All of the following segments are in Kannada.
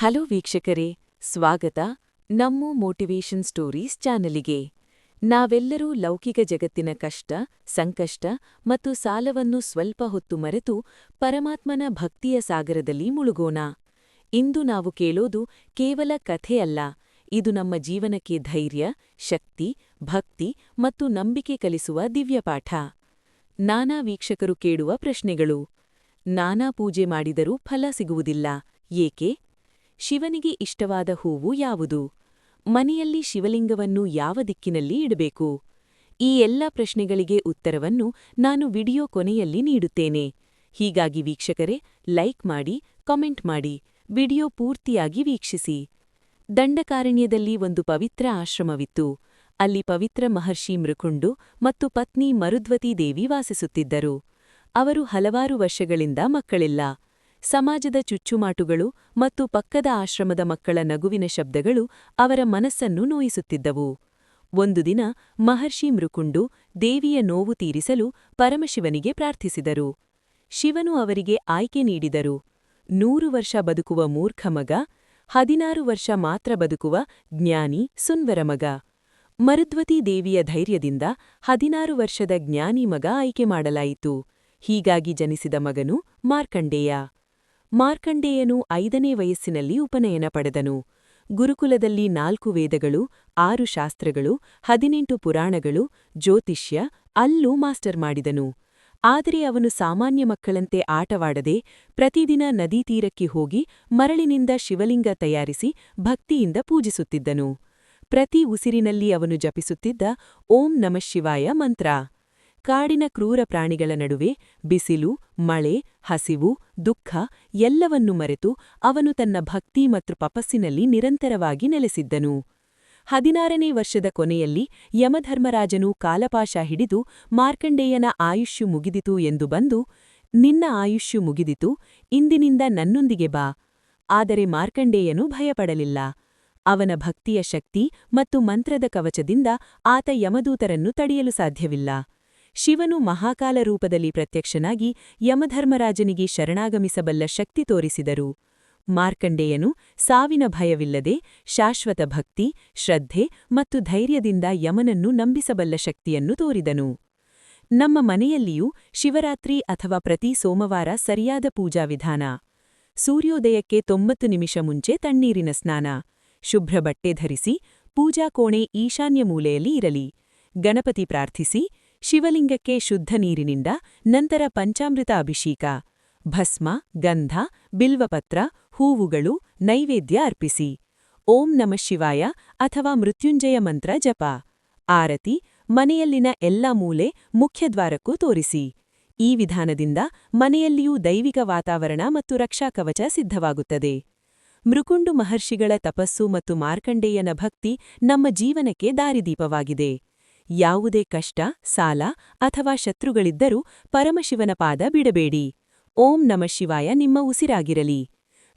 ಹಲೋ ವೀಕ್ಷಕರೇ, ಸ್ವಾಗತ ನಮ್ಮ ಮೋಟಿವೇಶನ್ ಸ್ಟೋರೀಸ್ ಚಾನಲಿಗೆ. ನಾವೆಲ್ಲರೂ ಲೌಕಿಕ ಜಗತ್ತಿನ ಕಷ್ಟ, ಸಂಕಷ್ಟ ಮತ್ತು ಸಾಲವನ್ನು ಸ್ವಲ್ಪ ಹೊತ್ತು ಮರೆತು ಪರಮಾತ್ಮನ ಭಕ್ತಿಯ ಸಾಗರದಲ್ಲಿ ಮುಳುಗೋಣ. ಇಂದು ನಾವು ಕೇಳೋದು ಕೇವಲ ಕಥೆಯಲ್ಲ ಇದು ನಮ್ಮ ಜೀವನಕ್ಕೆ ಧೈರ್ಯ, ಶಕ್ತಿ, ಭಕ್ತಿ ಮತ್ತು ನಂಬಿಕೆ ಕಲಿಸುವ ದಿವ್ಯಪಾಠ ನಾನಾ ವೀಕ್ಷಕರು ಕೇಳುವ ಪ್ರಶ್ನೆಗಳು. ನಾನಾ ಪೂಜೆ ಮಾಡಿದರೂ ಫಲ ಸಿಗುವುದಿಲ್ಲ, ಏಕೆ? ಶಿವನಿಗೆ ಇಷ್ಟವಾದ ಹೂವು ಯಾವುದು? ಮನೆಯಲ್ಲಿ ಶಿವಲಿಂಗವನ್ನು ಯಾವ ದಿಕ್ಕಿನಲ್ಲಿ ಇಡಬೇಕು? ಈ ಎಲ್ಲ ಪ್ರಶ್ನೆಗಳಿಗೆ ಉತ್ತರವನ್ನು ನಾನು ವಿಡಿಯೋ ಕೊನೆಯಲ್ಲಿ ನೀಡುತ್ತೇನೆ. ಹೀಗಾಗಿ ವೀಕ್ಷಕರೇ, ಲೈಕ್ ಮಾಡಿ, ಕಾಮೆಂಟ್ ಮಾಡಿ, ವಿಡಿಯೋ ಪೂರ್ತಿಯಾಗಿ ವೀಕ್ಷಿಸಿ. ದಂಡಕಾರಣ್ಯದಲ್ಲಿ ಒಂದು ಪವಿತ್ರ ಆಶ್ರಮವಿತ್ತು. ಅಲ್ಲಿ ಪವಿತ್ರ ಮಹರ್ಷಿ ಮೃಕುಂಡು ಮತ್ತು ಪತ್ನಿ ಮರುದ್ವತಿ ದೇವಿ ವಾಸಿಸುತ್ತಿದ್ದರು. ಅವರು ಹಲವಾರು ವರ್ಷಗಳಿಂದ ಮಕ್ಕಳಿಲ್ಲ. ಸಮಾಜದ ಚುಚ್ಚುಮಾಟುಗಳು ಮತ್ತು ಪಕ್ಕದ ಆಶ್ರಮದ ಮಕ್ಕಳ ನಗುವಿನ ಶಬ್ದಗಳು ಅವರ ಮನಸ್ಸನ್ನು ನೋಯಿಸುತ್ತಿದ್ದವು. ಒಂದು ದಿನ ಮಹರ್ಷಿ ಮೃಕುಂಡು ದೇವಿಯ ನೋವು ತೀರಿಸಲು ಪರಮಶಿವನಿಗೆ ಪ್ರಾರ್ಥಿಸಿದರು. ಶಿವನು ಅವರಿಗೆ ಆಯ್ಕೆ ನೀಡಿದರು. ನೂರು ವರ್ಷ ಬದುಕುವ ಮೂರ್ಖ ಮಗ, ಹದಿನಾರು ವರ್ಷ ಮಾತ್ರ ಬದುಕುವ ಜ್ಞಾನಿ ಸುನ್ವರ ಮಗ. ಮರುದ್ವತಿ ದೇವಿಯ ಧೈರ್ಯದಿಂದ ಹದಿನಾರು ವರ್ಷದ ಜ್ಞಾನಿ ಮಗ ಆಯ್ಕೆ ಮಾಡಲಾಯಿತು. ಹೀಗಾಗಿ ಜನಿಸಿದ ಮಗನು ಮಾರ್ಕಂಡೇಯ. ಮಾರ್ಕಂಡೇಯನು ಐದನೇ ವಯಸ್ಸಿನಲ್ಲಿ ಉಪನಯನ ಪಡೆದನು. ಗುರುಕುಲದಲ್ಲಿ ನಾಲ್ಕು ವೇದಗಳು, ಆರು ಶಾಸ್ತ್ರಗಳು, ಹದಿನೆಂಟು ಪುರಾಣಗಳು, ಜ್ಯೋತಿಷ್ಯ, ಅಲ್ಲೂ ಮಾಸ್ಟರ್ ಮಾಡಿದನು. ಆದರೆ ಅವನು ಸಾಮಾನ್ಯ ಮಕ್ಕಳಂತೆ ಆಟವಾಡದೆ ಪ್ರತಿದಿನ ನದಿ ತೀರಕ್ಕೆ ಹೋಗಿ ಮರಳಿನಿಂದ ಶಿವಲಿಂಗ ತಯಾರಿಸಿ ಭಕ್ತಿಯಿಂದ ಪೂಜಿಸುತ್ತಿದ್ದನು. ಪ್ರತಿ ಉಸಿರಿನಲ್ಲಿ ಅವನು ಜಪಿಸುತ್ತಿದ್ದ ಓಂ ನಮಃ ಶಿವಾಯ ಮಂತ್ರ. ಕಾಡಿನ ಕ್ರೂರ ಪ್ರಾಣಿಗಳ ನಡುವೆ ಬಿಸಿಲು, ಮಳೆ, ಹಸಿವು, ದುಃಖ ಎಲ್ಲವನ್ನು ಮರೆತು ಅವನು ತನ್ನ ಭಕ್ತಿ ಮತ್ತು ಪಪಸ್ಸಿನಲ್ಲಿ ನಿರಂತರವಾಗಿ ನೆಲೆಸಿದ್ದನು. ಹದಿನಾರನೇ ವರ್ಷದ ಕೊನೆಯಲ್ಲಿ ಯಮಧರ್ಮರಾಜನು ಕಾಲಪಾಶ ಹಿಡಿದು ಮಾರ್ಕಂಡೇಯನ ಆಯುಷ್ಯು ಮುಗಿದಿತು ಎಂದು ಬಂದು, ನಿನ್ನ ಆಯುಷ್ಯು ಮುಗಿದಿತು, ಇಂದಿನಿಂದ ನನ್ನೊಂದಿಗೆ ಬಾ. ಆದರೆ ಮಾರ್ಕಂಡೇಯನು ಭಯಪಡಲಿಲ್ಲ. ಅವನ ಭಕ್ತಿಯ ಶಕ್ತಿ ಮತ್ತು ಮಂತ್ರದ ಕವಚದಿಂದ ಆತ ಯಮದೂತರನ್ನು ತಡೆಯಲು ಸಾಧ್ಯವಿಲ್ಲ. ಶಿವನು ಮಹಾಕಾಲ ರೂಪದಲ್ಲಿ ಪ್ರತ್ಯಕ್ಷನಾಗಿ ಯಮಧರ್ಮರಾಜನಿಗೆ ಶರಣಾಗಮಿಸಬಲ್ಲ ಶಕ್ತಿ ತೋರಿಸಿದರು. ಮಾರ್ಕಂಡೇಯನು ಸಾವಿನ ಭಯವಿಲ್ಲದೆ ಶಾಶ್ವತ ಭಕ್ತಿ, ಶ್ರದ್ಧೆ ಮತ್ತು ಧೈರ್ಯದಿಂದ ಯಮನನ್ನು ನಂಬಿಸಬಲ್ಲ ಶಕ್ತಿಯನ್ನು ತೋರಿದನು. ನಮ್ಮ ಮನೆಯಲ್ಲಿಯೂ ಶಿವರಾತ್ರಿ ಅಥವಾ ಪ್ರತಿ ಸೋಮವಾರ ಸರಿಯಾದ ಪೂಜಾ ವಿಧಾನ. ಸೂರ್ಯೋದಯಕ್ಕೆ ತೊಂಬತ್ತು ನಿಮಿಷ ಮುಂಚೆ ತಣ್ಣೀರಿನ ಸ್ನಾನ. ಶುಭ್ರ ಬಟ್ಟೆ ಧರಿಸಿ, ಪೂಜಾ ಕೋಣೆ ಈಶಾನ್ಯ ಮೂಲೆಯಲ್ಲಿ ಇರಲಿ. ಗಣಪತಿ ಪ್ರಾರ್ಥಿಸಿ ಶಿವಲಿಂಗಕ್ಕೆ ಶುದ್ಧ ನೀರಿನಿಂದ ನಂತರ ಪಂಚಾಮೃತ ಅಭಿಷೇಕ, ಭಸ್ಮ, ಗಂಧ, ಬಿಲ್ವಪತ್ರ, ಹೂವುಗಳು ನೈವೇದ್ಯ ಅರ್ಪಿಸಿ. ಓಂ ನಮಃ ಶಿವಾಯ ಅಥವಾ ಮೃತ್ಯುಂಜಯ ಮಂತ್ರ ಜಪ. ಆರತಿ, ಮನೆಯಲ್ಲಿನ ಎಲ್ಲ ಮೂಲೆ ಮುಖ್ಯದ್ವಾರಕ್ಕೂ ತೋರಿಸಿ. ಈ ವಿಧಾನದಿಂದ ಮನೆಯಲ್ಲಿಯೂ ದೈವಿಕ ವಾತಾವರಣ ಮತ್ತು ರಕ್ಷಾಕವಚ ಸಿದ್ಧವಾಗುತ್ತದೆ. ಮೃಕುಂಡು ಮಹರ್ಷಿಗಳ ತಪಸ್ಸು ಮತ್ತು ಮಾರ್ಕಂಡೇಯನ ಭಕ್ತಿ ನಮ್ಮ ಜೀವನಕ್ಕೆ ದಾರಿದೀಪವಾಗಿದೆ. ಯಾವುದೇ ಕಷ್ಟ, ಸಾಲ ಅಥವಾ ಶತ್ರುಗಳಿದ್ದರೂ ಪರಮಶಿವನ ಪಾದ ಬಿಡಬೇಡಿ. ಓಂ ನಮಃ ಶಿವಾಯ, ನಿಮ್ಮ ಉಸಿರಾಗಿರಲಿ.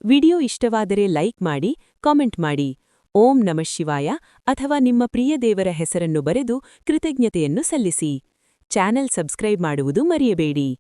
ವಿಡಿಯೋ ಇಷ್ಟವಾದರೆ ಲೈಕ್ ಮಾಡಿ, ಕಾಮೆಂಟ್ ಮಾಡಿ. ಓಂ ನಮಃ ಶಿವಾಯ ಅಥವಾ ನಿಮ್ಮ ಪ್ರಿಯ ದೇವರ ಹೆಸರನ್ನು ಬರೆದು ಕೃತಜ್ಞತೆಯನ್ನು ಸಲ್ಲಿಸಿ. ಚಾನೆಲ್ ಸಬ್ಸ್ಕ್ರೈಬ್ ಮಾಡುವುದು ಮರೆಯಬೇಡಿ.